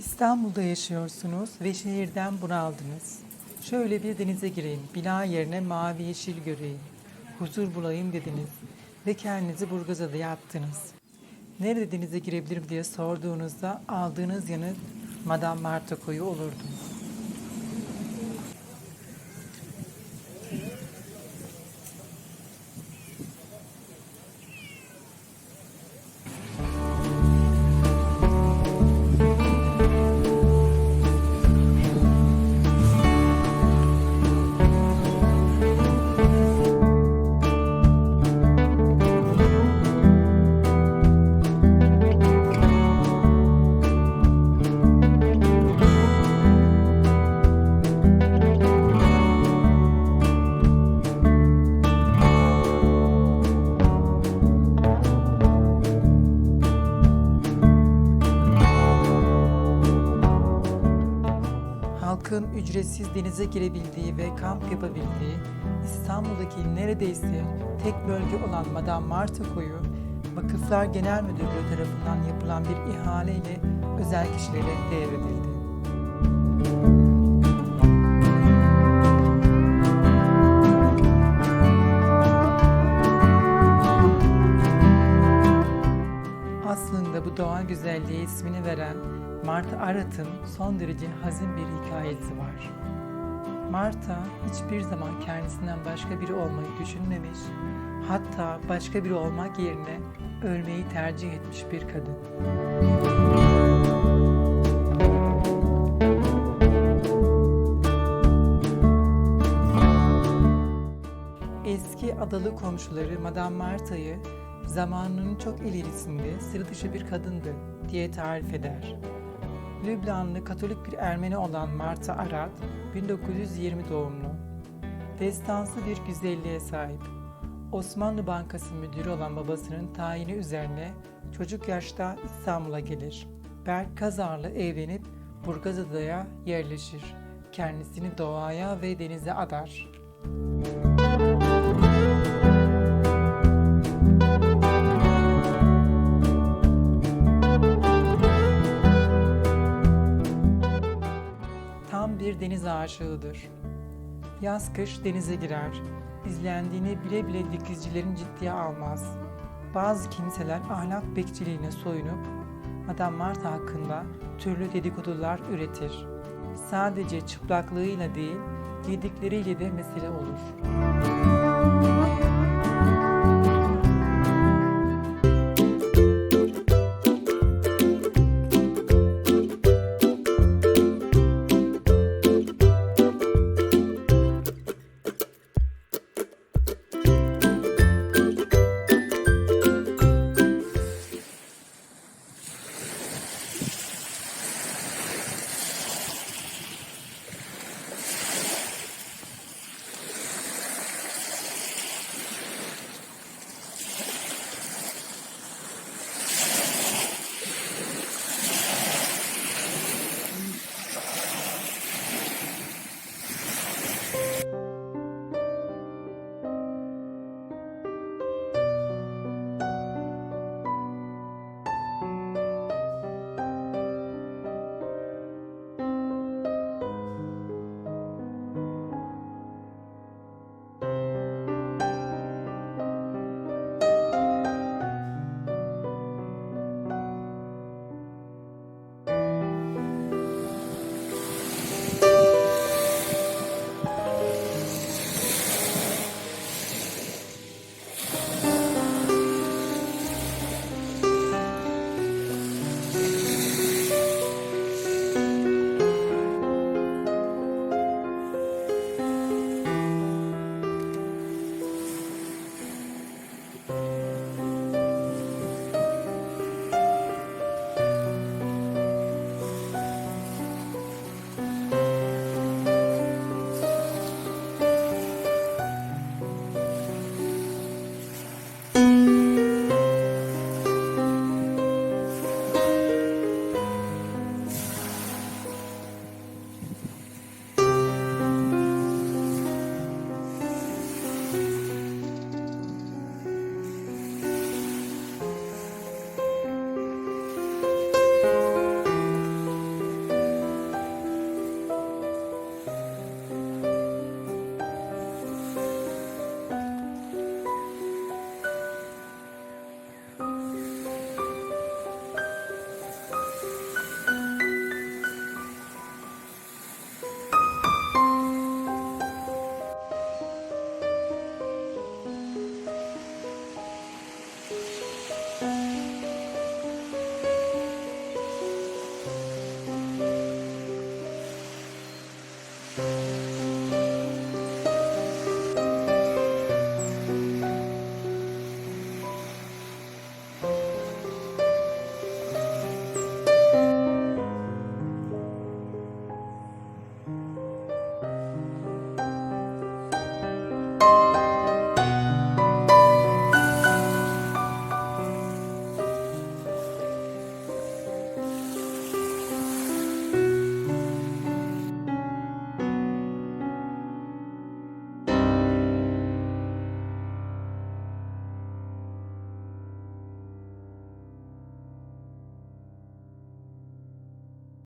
İstanbul'da yaşıyorsunuz ve şehirden bunaldınız. Şöyle bir denize gireyim, bina yerine mavi yeşil göreyim. Huzur bulayım dediniz ve kendinizi Burgazada'ya attınız. Nerede denize girebilirim diye sorduğunuzda aldığınız yanıt Madame Marta koyu olurdu. Halkın ücretsiz denize girebildiği ve kamp yapabildiği İstanbul'daki neredeyse tek bölge olan Madame Marta Koyu, Vakıflar Genel Müdürlüğü tarafından yapılan bir ihaleyle özel kişilere devredildi. Marta Arat'ın son derece hazin bir hikayesi var. Marta hiçbir zaman kendisinden başka biri olmayı düşünmemiş, hatta başka biri olmak yerine ölmeyi tercih etmiş bir kadın. Eski adalı komşuları Madame Marta'yı zamanının çok ilerisinde sıra dışı bir kadındı diye tarif eder. Lübnanlı Katolik bir Ermeni olan Marta Arat, 1920 doğumlu. Destansı bir güzelliğe sahip. Osmanlı Bankası müdürü olan babasının tayini üzerine çocuk yaşta İstanbul'a gelir. Berk Kazar'la evlenip Burgazada'ya yerleşir. Kendisini doğaya ve denize adar. Tam deniz aşığıdır. Yaz kış denize girer. İzlendiğini bile bile dikizcilerin ciddiye almaz. Bazı kimseler ahlak bekçiliğine soyunup Madame Marta hakkında türlü dedikodular üretir. Sadece çıplaklığıyla değil, giydikleriyle de mesele olur.